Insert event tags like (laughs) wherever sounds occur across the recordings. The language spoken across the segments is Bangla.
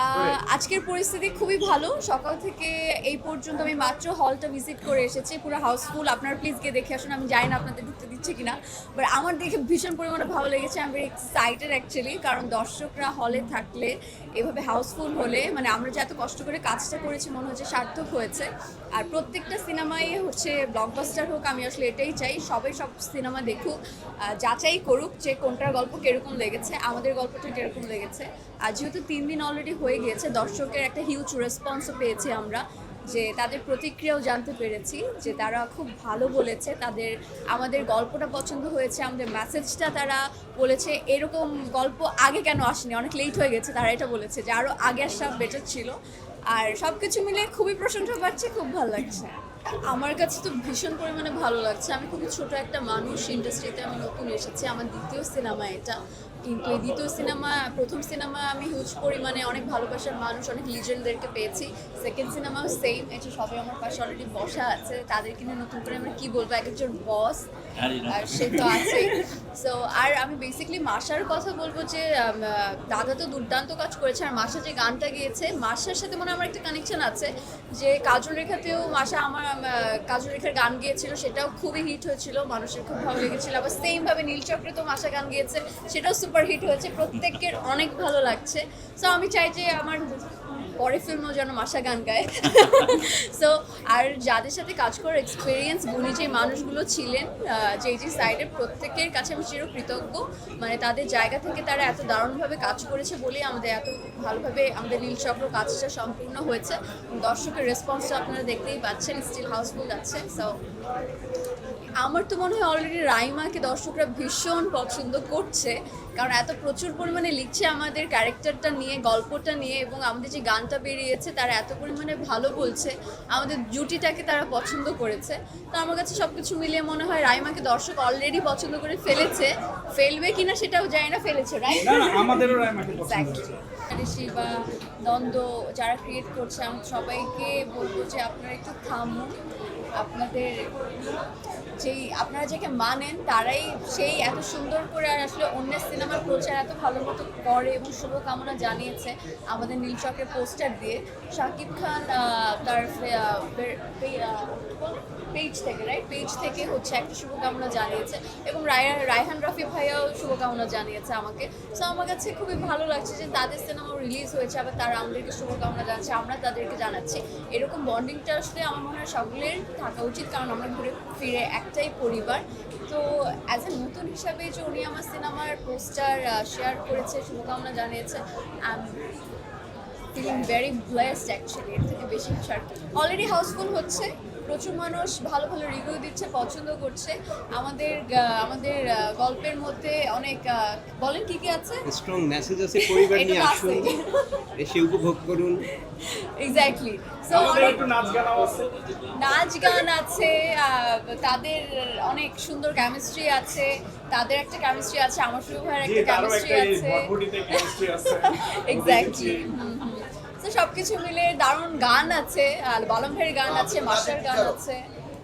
아. আজকের পরিস্থিতি খুবই ভালো। সকাল থেকে এই পর্যন্ত আমি মাত্র হলটা ভিজিট করে এসেছি, পুরো হাউসফুল আপনারা প্লিজ গিয়ে দেখে আসুন, আমি জানি না আপনাদের ঢুকতে দিচ্ছে কিনা। বাট আমার দেখে ভীষণ পরিমাণে ভালো লেগেছে আমি ভেরি এক্সাইটেড অ্যাকচুয়ালি কারণ দর্শকরা হলে থাকলে, এভাবে হাউসফুল হলে মানে আমরা যে এত কষ্ট করে কাজটা করেছি, মনে হচ্ছে সার্থক হয়েছে। আর প্রত্যেকটা সিনেমাই হচ্ছে ব্লকবাস্টার হোক, আমি আসলে এটাই চাই, সবাই সব সিনেমা দেখুক যাচাই করুক যে কোনটার গল্প কীরকম লেগেছে, আমাদের গল্পটা কীরকম লেগেছে। আর যেহেতু তিন দিন অলরেডি হয়ে গিয়েছে দর্শকের একটা হিউজ রেসপন্সও পেয়েছি আমরা যে তাদের প্রতিক্রিয়াও জানতে পেরেছি, যে তারা খুব ভালো বলেছে, তাদের, আমাদের গল্পটা পছন্দ হয়েছে, আমাদের মেসেজটা তারা বলেছে, এরকম গল্প আগে কেন আসেনি? অনেক লেট হয়ে গেছে, তারা এটা বলেছে যে আরও আগে আসা বেটার ছিল। আর সব কিছু মিলে খুবই প্রশংসা পাচ্ছে, খুব ভালো লাগছে। আমার কাছে তো ভীষণ পরিমাণে ভালো লাগছে। আমি খুবই ছোট একটা মানুষ ইন্ডাস্ট্রিতে আমি নতুন এসেছি, আমার দ্বিতীয় সিনেমা এটা। কিন্তু এই দ্বিতীয় সিনেমা প্রথম সিনেমা আমি হিউজ পরিমাণে অনেক ভালোবাসার মানুষ অনেক লিজেন্ডদেরকে পেয়েছি। সেকেন্ড সিনেমাও সেম এটা সবাই আমার পাশে অলরেডি বসা আছে তাদেরকে নিয়ে নতুন করে আমরা কি বলব এক একজন বস আর সে তো আছেই। সো আর আমি বেসিক্যালি মাসার কথা বলব যে দাদা তো দুর্দান্ত কাজ করেছে আর মাসা যে গানটা গিয়েছে মাসার সাথে মনে আমার একটা কানেকশন আছে যে কাজল রেখাতেও মাসা আমার কাজল রেখার গান গিয়েছিল সেটাও খুবই হিট হয়েছিল মানুষের খুব ভালো লেগেছিল। আবার সেম ভাবে নীলচক্রে তো মাসা গান গিয়েছে সেটাও সুপার হিট হয়েছে, প্রত্যেকের অনেক ভালো লাগছে। সো আমি চাই যে আমার পরে ফিল্মও যেন মাসা গান গায়। সো আর যাদের সাথে কাজ করার এক্সপিরিয়েন্স গুণী যে মানুষগুলো ছিলেন যে যে সাইডে প্রত্যেকের কাছে আমি চিরকৃতজ্ঞ। মানে তাদের জায়গা থেকে তারা এত দারুণভাবে কাজ করেছে বলেই আমাদের এত ভালোভাবে আমাদের নীলচক্র কাজটা সম্পূর্ণ হয়েছে। দর্শকের রেসপন্সটা আপনারা দেখতেই পাচ্ছেন স্টিল হাউসফুল যাচ্ছে সো আমার তো মনে হয় অলরেডি রাইমাকে দর্শকরা ভীষণ পছন্দ করছে কারণ এত প্রচুর পরিমাণে লিখছে আমাদের ক্যারেক্টারটা নিয়ে গল্পটা নিয়ে এবং আমাদের যে গানটা বেরিয়েছে তারা এত পরিমাণে ভালো বলছে আমাদের জুটিটাকে তারা পছন্দ করেছে। তো আমার কাছে সব কিছু মিলিয়ে মনে হয় রাইমাকে দর্শক অলরেডি পছন্দ করে ফেলেছে ফেলবে কিনা সেটাও জানি না ফেলেছে রাইট আমাদেরও পছন্দ বা দ্বন্দ্ব যারা ক্রিয়েট করছে আমি সবাইকে বলব যে আপনারা একটু থামুন। আপনাদের যেই, আপনারা যাকে মানেন, তারাই সেই এত সুন্দর করে আর আসলে অন্যের সিনেমার প্রচার এত ভালো মতো করে এবং শুভকামনা জানিয়েছে আমাদের নীলচকের পোস্টার দিয়ে। শাকিব খান তার পেজ থেকে রাইট পেজ থেকে হচ্ছে একটা শুভকামনা জানিয়েছে এবং রায়, রায়হান রফি ভাইয়াও শুভকামনা জানিয়েছে আমাকে। সো আমার কাছে খুবই ভালো লাগছে যে তাদের সিনেমা রিলিজ হয়েছে, আবার তারা আমাদেরকে শুভকামনা জানাচ্ছে, আমরা তাদেরকে জানাচ্ছি। এরকম বন্ডিংটা আসলে আমার মনে হয় সকলের থাকা উচিত কারণ আমরা ঘুরে ফিরে একটাই পরিবার। তো অ্যাজ এ নতুন হিসাবে যে উনি আমার সিনেমার পোস্টার শেয়ার করেছে শুভকামনা জানিয়েছে ফিলিং ভেরি ব্লেসড অ্যাকচুয়ালি এর থেকে বেশি কিছু অলরেডি হাউসফুল হচ্ছে প্রচুর মানুষ ভালো ভালো রিভিউ দিচ্ছে পছন্দ করছে। আমাদের আমাদের গল্পের মধ্যে অনেক বলেন কি কি আছে? স্ট্রং মেসেজ আছে পরিবার নিয়ে আসুন এসে উপভোগ করুন। এক্স্যাক্টলি সো অনেক নাচ গান আছে তাদের অনেক সুন্দর কেমিস্ট্রি আছে তাদের একটা কেমিস্ট্রি আছে আমার শুভ ভাইয়ের একটা কেমিস্ট্রি আছে। ভটভটিতে কেমিস্ট্রি (laughs) আছে। এক্স্যাক্টলি তো সব কিছু মিলে দারুণ গান আছে আর বালম ভাইয়ের গান আছে মাস্টার গান আছে।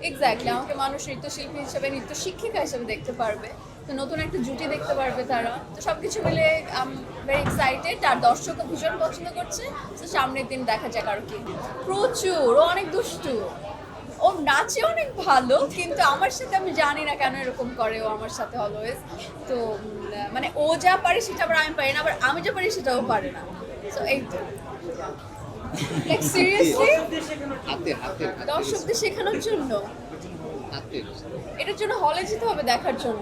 এক্স্যাক্টলি আমাকে মানুষ নৃত্যশিল্পী হিসেবে নৃত্য শিক্ষিকা হিসেবে দেখতে পারবে। তো নতুন একটা জুটি দেখতে পারবে তারা। তো সব কিছু মিলে আম ভেরি এক্সাইটেড আর দর্শকও ভীষণ পছন্দ করছে। তো সামনের দিন দেখা যাক আর কি। প্রচুর ও অনেক দুষ্টু। ও নাচে অনেক ভালো কিন্তু আমার সাথে আমি জানি না কেন এরকম করে ও আমার সাথে অলওয়েজ তো মানে ও যা পারে সেটা আবার আমি পারি না আবার আমি যা পারি সেটাও পারে না। তো এই তো। দর্শকদের শেখানোর জন্য। এটার জন্য হলে যেতে হবে দেখার জন্য।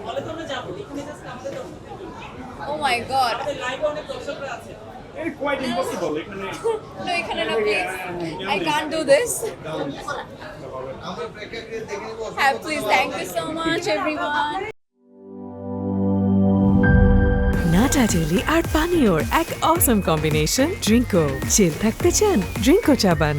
ও মাই গড এটা কোয়াইট ইম্পসিবল এখানে (laughs) no এখানে না please I can't do this হ্যাঁ please thank you so much everyone Nata jelly আর পানীয়র এক অসম কম্বিনেশন ড্রিঙ্কো চিল থাকতে চান? ড্রিঙ্কো চাবান